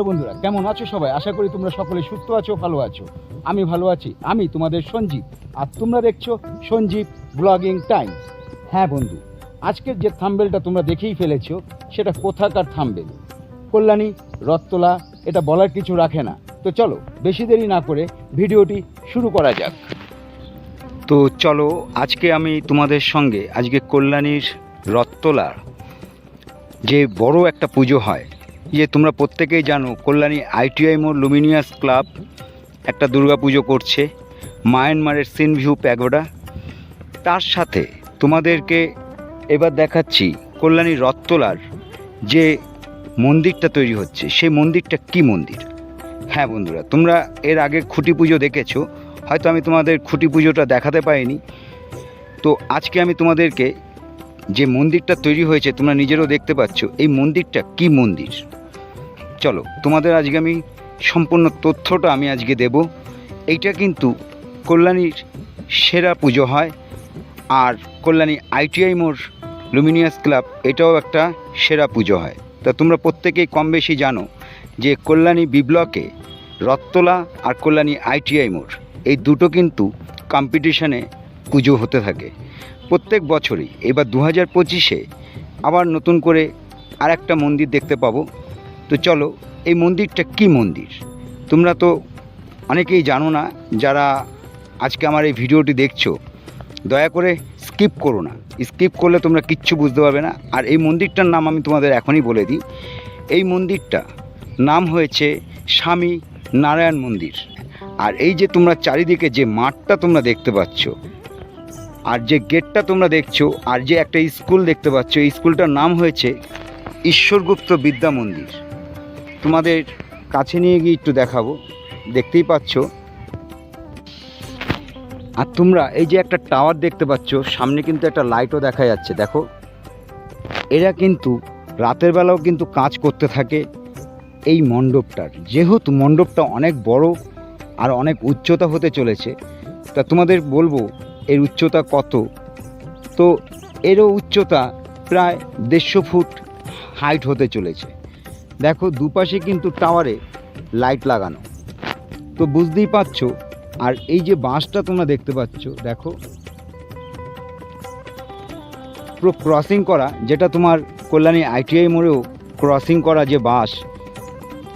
Hello বন্ধুরা, কেমন আছো সবাই? আশা করি তোমরা সকলে সুস্থ আছো, ভালো আছো। আমি ভালো আছি, আমি তোমাদের সঞ্জীব। আর তোমরা দেখছ সঞ্জীব ব্লগিং টাইম হ্যাঁ বন্ধু, আজকের যে থাম্বেলটা তোমরা দেখেই ফেলেছো, সেটা কোথাকার থাম্বেল? কল্যাণী, রত্তলা, এটা বলার কিছু রাখে না। তো চলো, বেশি দেরি না করে ভিডিওটি শুরু করা যাক। তো চলো, আজকে আমি তোমাদের সঙ্গে, আজকে কল্যাণীর রত্তলার যে বড় একটা পুজো হয় যে তোমরা প্রত্যেকেই জানো, কল্যাণী আইটিআই মোড় লুমিনিয়াস ক্লাব একটা দুর্গা পুজো করছে, মায়ানমারের সিন ভিউ প্যাগোডা। তার সাথে তোমাদেরকে এবার দেখাচ্ছি কল্যাণী রত্তলার যে মন্দিরটা তৈরি হচ্ছে। সেই মন্দিরটা কি মন্দির? হ্যাঁ বন্ধুরা, তোমরা এর আগে খুঁটি পুজো দেখেছ, হয়তো আমি তোমাদের খুঁটি পুজোটা দেখাতে পারিনি। তো আজকে আমি তোমাদেরকে যে মন্দিরটা তৈরি হয়েছে, তোমরা নিজেরও দেখতে পাচ্ছ, এই মন্দিরটা কি মন্দির? চলো, তোমাদের আজকে আমি সম্পূর্ণ তথ্যটা আমি আজকে দেব। এইটা কিন্তু কল্যাণীর সেরা পুজো হয়। আর কল্যাণী আইটিআই মোড় লুমিনিয়াস ক্লাব, এটাও একটা সেরা পুজো হয়। তা তোমরা প্রত্যেকেই কম বেশি জানো যে কল্যাণী বি ব্লকে রত্তলা আর কল্যাণী আইটিআই মোড়, এই দুটো কিন্তু কম্পিটিশানে পুজো হতে থাকে। প্রত্যেক বছরই, এবার দু হাজার পঁচিশে আবার নতুন করে আর একটা মন্দির দেখতে পাবো। তো চলো, এই মন্দিরটা কি মন্দির? তোমরা তো অনেকেই জানো না, যারা আজকে আমার এই ভিডিওটি দেখছ, দয়া করে স্কিপ করো না। স্কিপ করলে তোমরা কিচ্ছু বুঝতে পারবে না। আর এই মন্দিরটার নাম আমি তোমাদের এখনই বলে দিই। এই মন্দিরটা নাম হয়েছে স্বামী নারায়ণ মন্দির। আর এই যে তোমরা চারিদিকে যে মাঠটা তোমরা দেখতে পাচ্ছ, আর যে গেটটা তোমরা দেখছ, আর যে একটা স্কুল দেখতে পাচ্ছ, এই স্কুলটার নাম হয়েছে ঈশ্বরগুপ্ত বিদ্যা মন্দির। তোমাদের কাছে নিয়ে গিয়ে একটু দেখাবো। দেখতেই পাচ্ছ। আর তোমরা এই যে একটা টাওয়ার দেখতে পাচ্ছ, সামনে কিন্তু একটা লাইটও দেখা যাচ্ছে, দেখো। এরা কিন্তু রাতের বেলাও কিন্তু কাজ করতে থাকে এই মণ্ডপটার। যেহেতু মণ্ডপটা অনেক বড় আর অনেক উচ্চতা হতে চলেছে, তা তোমাদের বলব এর উচ্চতা কত? তো এরও উচ্চতা প্রায় দেড়শো ফুট হাইট হতে চলেছে। দেখো দুপাশে কিন্তু টাওয়ারে লাইট লাগানো। তো বুঝতেই পারছ? আর এই যে বাঁশটা তোমরা দেখতে পাচ্ছ, দেখো। পুরো ক্রসিং করা, যেটা তোমার কল্যাণী আইটিআই মোড়েও ক্রসিং করা যে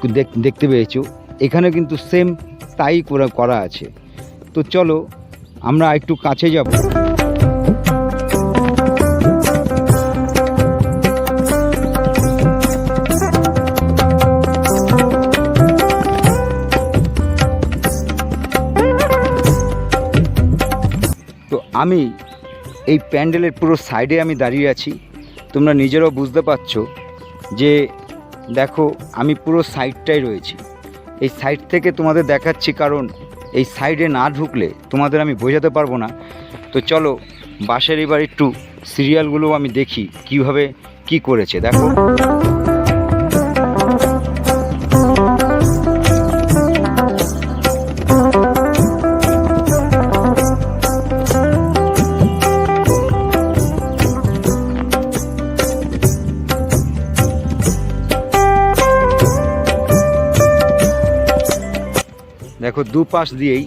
দেখ- দেখতে পেয়েছ। এখানে কিন্তু সেম তাই করা আছে। তো চলো, আমরা একটু কাছে যাব। আমি এই প্যান্ডেলের পুরো সাইডে আমি দাঁড়িয়ে আছি। তোমরা নিজেরাও বুঝতে পারছ যে, দেখো, আমি পুরো সাইডটাই রয়েছি। এই সাইড থেকে তোমাদের দেখাচ্ছি কারণ এই সাইডে না ঢুকলে তোমাদের আমি বোঝাতে পারব না। তো চলো বাসের এবার একটু সিরিয়ালগুলো আমি দেখি কীভাবে কি করেছে, দেখো। দুপাশ দিয়েই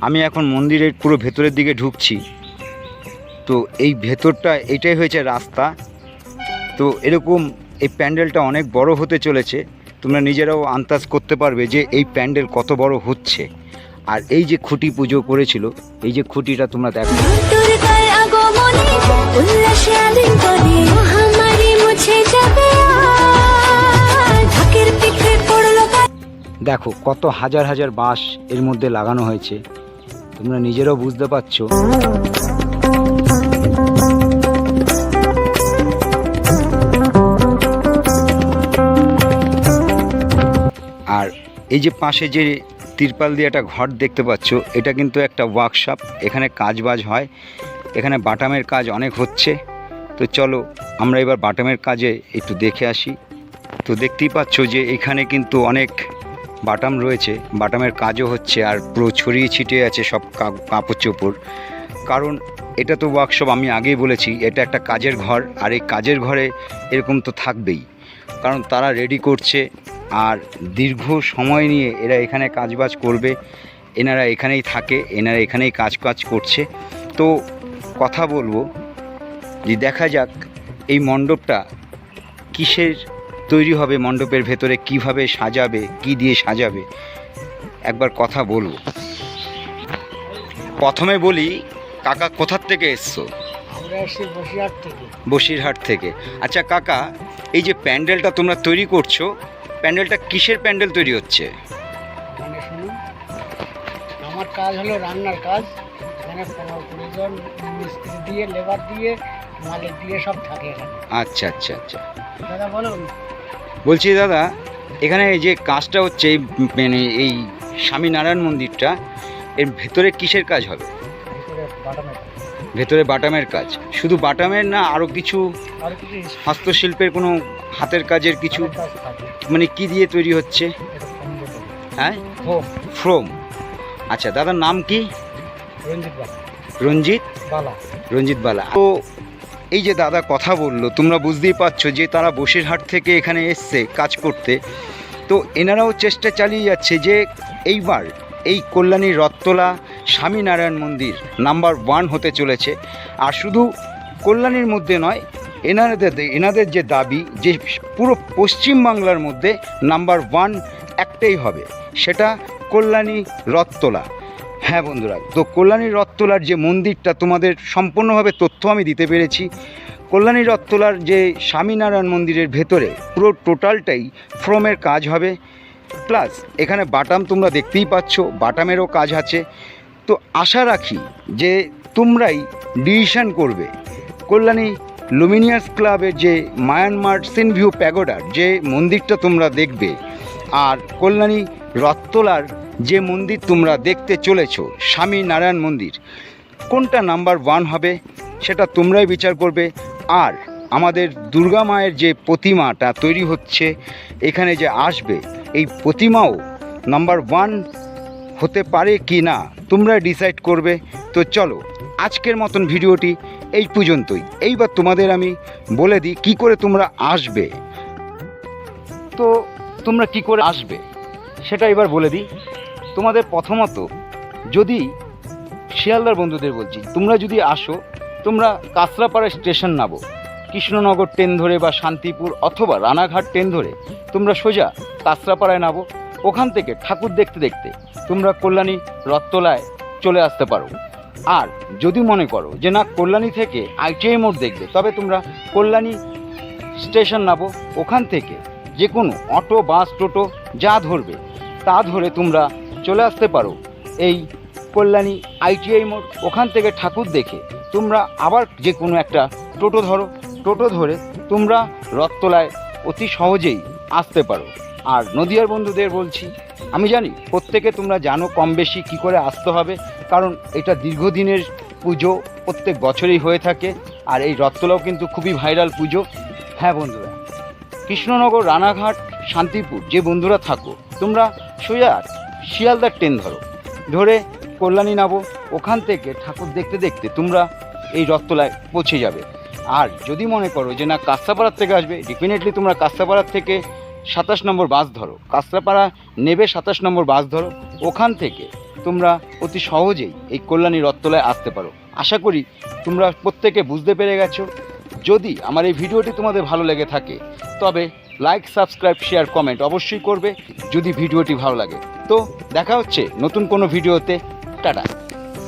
আমি এখন মন্দিরের পুরো ভেতরের দিকে ঢুকছি। তো এই ভেতরটা, এটাই হয়েছে রাস্তা। তো এরকম এই প্যান্ডেলটা অনেক বড় হতে চলেছে। তোমরা নিজেরাও আন্দাজ করতে পারবে যে এই প্যান্ডেল কত বড় হচ্ছে। আর এই যে খুঁটি পুজো করেছিল, এই যে খুঁটিটা তোমরা দেখো। দেখো কত হাজার হাজার বাঁশ এর মধ্যে লাগানো হয়েছে। তোমরা নিজেরাও বুঝতে পারছ। আর এই যে পাশে যে তিরপাল দিয়ে একটা ঘর দেখতে পাচ্ছ, এটা কিন্তু একটা ওয়ার্কশপ এখানে কাজ বাজ হয়। এখানে বাটামের কাজ অনেক হচ্ছে। তো চলো, আমরা এবার বাটামের কাজে একটু দেখে আসি। তো দেখতেই পাচ্ছ যে এখানে কিন্তু অনেক বাটাম রয়েছে, বাটামের কাজও হচ্ছে আর পুরো ছড়িয়ে ছিটিয়ে আছে সব কাপড় চোপড়। কারণ এটা তো ওয়ার্কশপ আমি আগেই বলেছি, এটা একটা কাজের ঘর আর এই কাজের ঘরে এরকম তো থাকবেই। কারণ তারা রেডি করছে আর দীর্ঘ সময় নিয়ে এরা এখানে কাজবাজ করবে, এনারা এখানেই থাকে, এনারা এখানেই কাজ কাজ করছে। তো কথা বলব যে দেখা যাক এই মণ্ডপটা কিসের তৈরি হবে মণ্ডপের ভেতরে কীভাবে সাজাবে কি দিয়ে সাজাবে একবার কথা বলব। প্রথমে বলি কাকা কোথার থেকে এসছো? বসিরহাট থেকে। আচ্ছা কাকা এই যে প্যান্ডেলটা তোমরা তৈরি করছ প্যান্ডেলটা কিসের প্যান্ডেল তৈরি হচ্ছে? মানে আমার কাজ হলো রান্নার কাজ। এখানে পনেরো কুড়ি জন মিস্ত্রি দিয়ে লেবার দিয়ে মালিক দিয়ে সব থাকে আচ্ছা আচ্ছা আচ্ছা। দাদা বলুন। বলছি দাদা এখানে এই যে কাজটা হচ্ছে এই মানে এই স্বামীনারায়ণ মন্দিরটা এর ভেতরে কিসের কাজ হবে? ভেতরে বাটামের কাজ। শুধু বাটামের না আরও কিছু হস্তশিল্পের কোনো হাতের কাজের কিছু? মানে কি দিয়ে তৈরি হচ্ছে। হ্যাঁ? ফ্রোম। আচ্ছা দাদার নাম কি? রঞ্জিত রঞ্জিত? বালা। রঞ্জিত বালা। তো এই যে দাদা কথা বলল, তোমরা বুঝতেই পারছ যে তারা বসিরহাট থেকে এখানে এসছে কাজ করতে। তো এনারাও চেষ্টা চালিয়ে যাচ্ছে যে এইবার এই কল্যাণী রত্তলা স্বামীনারায়ণ মন্দির নাম্বার ওয়ান হতে চলেছে। আর শুধু কল্যাণীর মধ্যে নয়, এনাদের এনাদের যে দাবি যে পুরো পশ্চিমবাংলার মধ্যে নাম্বার ওয়ান একটাই হবে, সেটা কল্যাণী রথতলা। হ্যাঁ বন্ধুরা, তো কল্যাণী রথতলার যে মন্দিরটা, তোমাদের সম্পূর্ণভাবে তথ্য আমি দিতে পেরেছি। কল্যাণী রথতলার যে স্বামীনারায়ণ মন্দিরের ভেতরে, পুরো টোটালটাই ফ্রমের কাজ হবে। প্লাস, এখানে বাটাম তোমরা দেখতেই পাচ্ছ, বাটামেরও কাজ আছে। তো আশা রাখি যে তোমরাই ডিসিশন করবে। কল্যাণী লুমিনিয়াস ক্লাবের যে মায়ানমার সিনভিউ প্যাগোডার, যে মন্দিরটা তোমরা দেখবে, আর কল্যাণী রথতলার যে মন্দির তোমরা দেখতে চলেছো, স্বামী নারায়ণ মন্দির, কোনটা নাম্বার ওয়ান হবে সেটা তোমরাই বিচার করবে। আর আমাদের দুর্গা মায়ের যে প্রতিমাটা তৈরি হচ্ছে, এখানে যে আসবে, এই প্রতিমাও নাম্বার ওয়ান হতে পারে কি না তোমরা ডিসাইড করবে। তো চলো, আজকের মতন ভিডিওটি এই পর্যন্তই। এইবার তোমাদের আমি বলে দিই, কী করে তোমরা আসবে? তো তোমরা কি করে আসবে, সেটা এবার বলে দিই। তোমাদের প্রথমত যদি শিয়ালদার বন্ধুদের বলছি, তোমরা যদি আসো, তোমরা কাঁচরাপাড়া স্টেশন নামো। কৃষ্ণনগর ট্রেন ধরে বা শান্তিপুর অথবা রানাঘাট ট্রেন ধরে তোমরা সোজা কাঁচরাপাড়ায় নামো। ওখান থেকে ঠাকুর দেখতে দেখতে তোমরা কল্যাণী রথতলায় চলে আসতে পারো। আর যদি মনে করো যে না, কল্যাণী থেকে আইটিআই মোড় দেখবে, তবে তোমরা কল্যাণী স্টেশন নামো। ওখান থেকে যে কোনো অটো, বাস, টোটো যা ধরবে, তা ধরে তোমরা চলে আসতে পারো। এই কল্যাণী আইটিআই মোড়, ওখান থেকে ঠাকুর দেখে তোমরা আবার যে কোনো একটা টোটো ধরো। টোটো ধরে তোমরা রথতলায় অতি সহজেই আসতে পারো। আর নদিয়ার বন্ধুদের বলছি, আমি জানি প্রত্যেকে তোমরা জানো কম বেশি কী করে আসতে হবে, কারণ এটা দীর্ঘদিনের পুজো, প্রত্যেক বছরেই হয়ে থাকে, আর এই রথতলাও কিন্তু খুবই ভাইরাল পুজো। হ্যাঁ বন্ধুরা, কৃষ্ণনগর, রানাঘাট, শান্তিপুর যে বন্ধুরা থাকো, তোমরা সোজা শিয়ালদার ট্রেন ধরো। ধরে কল্যাণী নামো, ওখান থেকে ঠাকুর দেখতে দেখতে তোমরা এই রথতলায় পৌঁছে যাবে। আর যদি মনে করো যে না কাস্তাপাড়ার থেকে আসবে ডেফিনেটলি তোমরা কাস্তাপাড়ার থেকে সাতাশ নম্বর বাস ধরো। কাস্তাপাড়া নেবে সাতাশ নম্বর বাস ধরো। ওখান থেকে তোমরা অতি সহজেই এই কল্যাণী রথতলায় আসতে পারো। আশা করি তোমরা প্রত্যেকে বুঝতে পেরে গেছো। যদি আমার এই ভিডিওটি তোমাদের ভালো লেগে থাকে, তবে লাইক সাবস্ক্রাইব শেয়ার কমেন্ট অবশ্যই করবে যদি ভিডিওটি ভালো লাগে। তো দেখা হচ্ছে নতুন কোনো ভিডিওতে। টাটা।